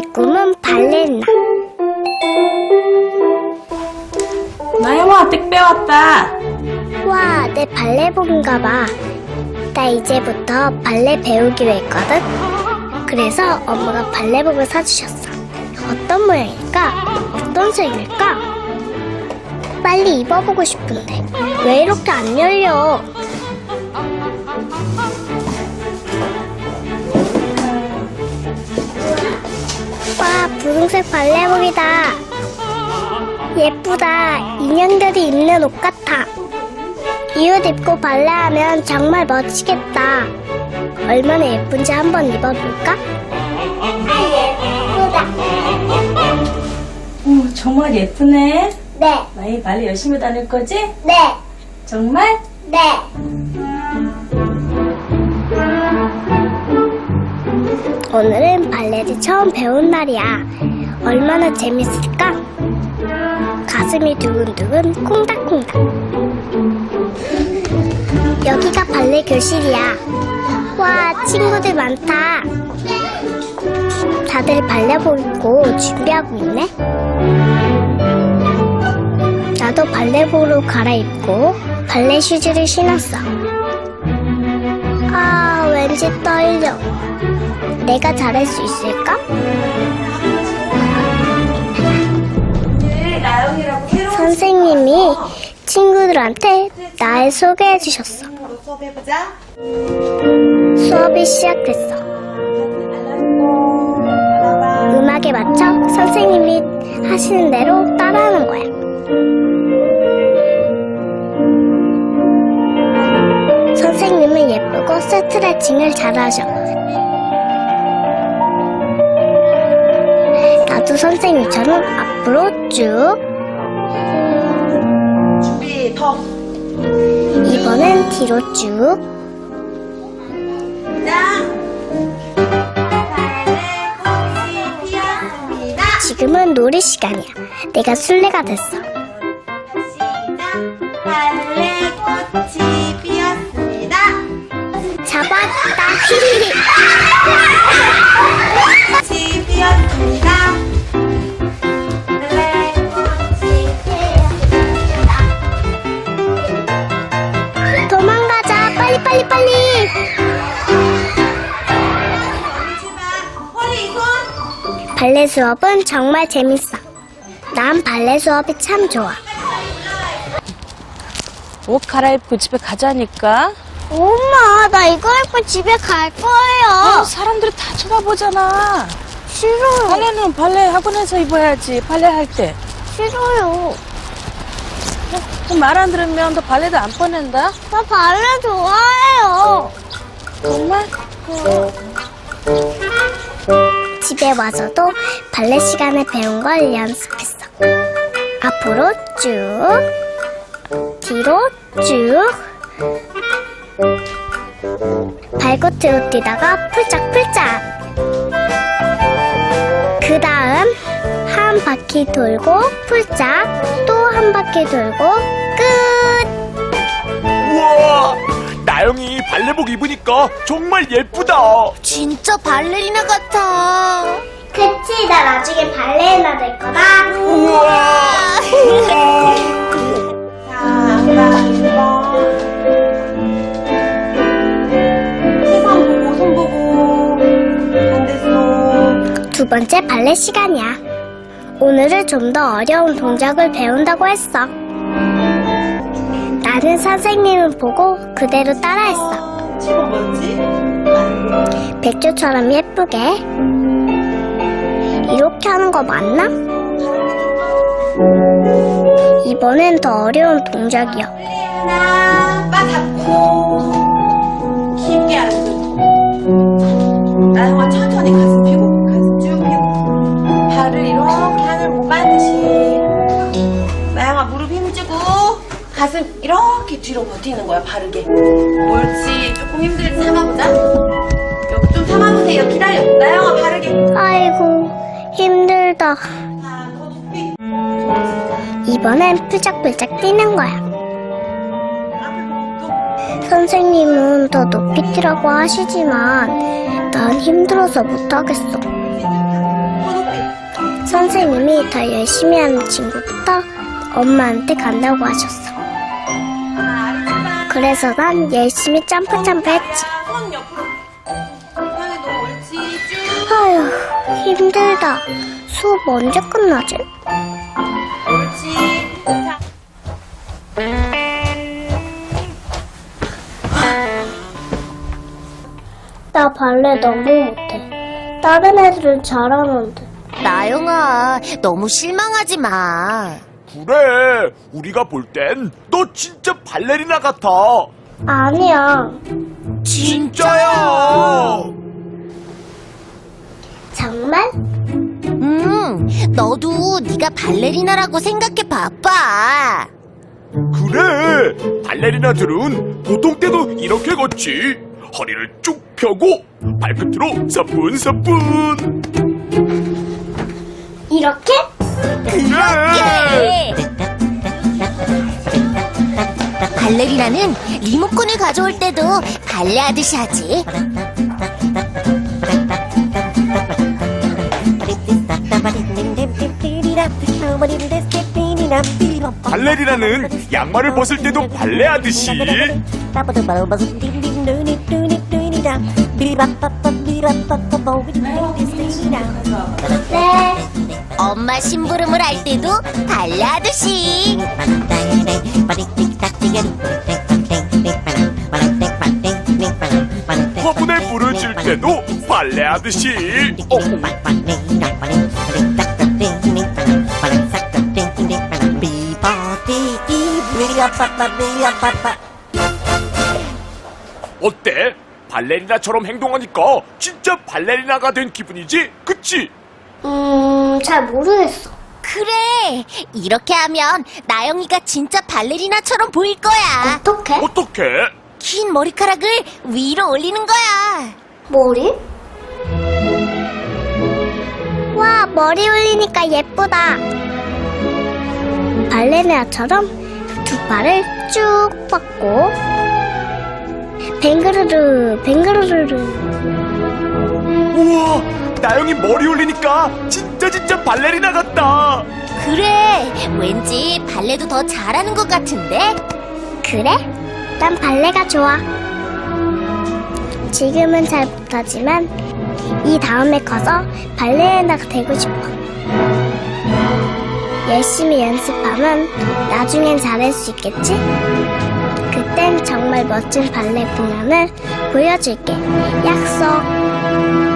내 꿈은 발레리나. 나영아 택배 왔다. 와, 내 발레복인가 봐. 나 이제부터 발레 배우기로 했거든. 그래서 엄마가 발레복을 사주셨어. 어떤 모양일까? 어떤 색일까? 빨리 입어보고 싶은데 왜 이렇게 안 열려? 분홍색 발레복이다. 예쁘다. 인형들이 입는 옷 같아. 이 옷 입고 발레하면 정말 멋지겠다. 얼마나 예쁜지 한번 입어볼까? 예쁘다. 오, 정말 예쁘네. 네, 나이 발레 열심히 다닐 거지? 네, 정말? 네. 오늘은 발레를 처음 배운 날이야. 얼마나 재밌을까? 가슴이 두근두근 콩닥콩닥. 여기가 발레 교실이야. 와, 친구들 많다. 다들 발레복 입고 준비하고 있네. 나도 발레복으로 갈아입고 발레 슈즈를 신었어. 아, 왠지 떨려. 내가 잘할 수 있을까? 선생님이 친구들한테 날 소개해 주셨어. 수업해보자. 수업이 시작됐어. 음악에 맞춰 선생님이 하시는 대로 따라하는 거야. 선생님은 예쁘고 스트레칭을 잘하셔. 나도 선생님처럼 앞으로 쭉, 더. 이번엔 뒤로 쭉. 지금은 놀이 시간이야. 내가 술래가 됐어. 시작. 발레 꽃이 피었습니다. 잡았다. 발레 수업은 정말 재밌어. 난 발레 수업이 참 좋아. 옷 갈아입고 집에 가자니까. 엄마, 나 이거 입고 집에 갈 아, 거예요. 사람들이 다 쳐다보잖아. 싫어요. 발레는 발레 학원에서 입어야지. 발레 할 때. 싫어요. 말 안 들으면 너 발레도 안 꺼낸다. 나 발레 좋아해요. 정말? 집에 와서도 발레 시간에 배운 걸 연습했어. 앞으로 쭉, 뒤로 쭉. 발끝으로 뛰다가 풀짝풀짝. 그 다음 한 바퀴 돌고 풀짝, 또 한 바퀴 돌고 끝. 나영이 발레복 입으니까 정말 예쁘다. 진짜 발레리나 같아. 그치, 나 나중에 발레리나 될 거다. 우와! 자, 아빠 2번. 시선 보고, 손 보고. 반대손. 두 번째 발레 시간이야. 오늘은 좀 더 어려운 동작을 배운다고 했어. 나는 선생님을 보고 그대로 따라했어. 백조처럼 예쁘게. 이렇게 하는 거 맞나? 이번엔 더 어려운 동작이야. 하나, 빠 잡고. 깊게 앉고. 나영아 천천히 가슴 펴고, 뒤로 버티는 거야, 바르게. 옳지. 조금 힘들지 참아보자. 좀 참아보세요. 기다려. 나영아 바르게. 아이고, 힘들다. 이번엔 푸짝푸짝 뛰는 거야. 선생님은 더 높이 뛰라고 하시지만 난 힘들어서 못하겠어. 손 선생님이 더 열심히 하는 친구부터 엄마한테 간다고 하셨어. 그래서 난 열심히 점프 점프 했지. 아휴, 힘들다. 수업 언제 끝나지? 나 발레 너무 못해. 다른 애들은 잘하는데. 나영아, 너무 실망하지 마. 그래, 우리가 볼 땐 너 진짜 발레리나 같아. 아니야. 진짜야. 정말? 음, 너도 네가 발레리나라고 생각해 봐봐. 그래, 발레리나들은 보통 때도 이렇게 걷지. 허리를 쭉 펴고 발끝으로 사뿐사뿐. 이렇게? 그래. 발레리나는 리모컨을 가져올 때도 발레하듯이 하지. 발레리나는 양말을 벗을 때도 발레하듯이. 네. 엄마 심부름을 할 때도 발레하듯이. 화분에 물을 줄 때도 발레하듯이. 어, 어때? 발레리나처럼 행동하니까 진짜 발레리나가 된 기분이지? 그치? 음, 잘 모르겠어. 그래, 이렇게 하면 나영이가 진짜 발레리나처럼 보일 거야. 어떻게? 어떻게? 긴 머리카락을 위로 올리는 거야. 머리? 와, 머리 올리니까 예쁘다. 발레리나처럼 두 팔을 쭉 뻗고 뱅그르르 뱅그르르르 우와, 나영이 머리 올리니까 진짜 진짜 발레리나 같다. 그래, 왠지 발레도 더 잘하는 것 같은데? 그래? 난 발레가 좋아. 지금은 잘 못하지만 이 다음에 커서 발레리나가 되고 싶어. 열심히 연습하면 나중엔 잘할 수 있겠지? 그땐 정말 멋진 발레 공연을 보여줄게. 약속.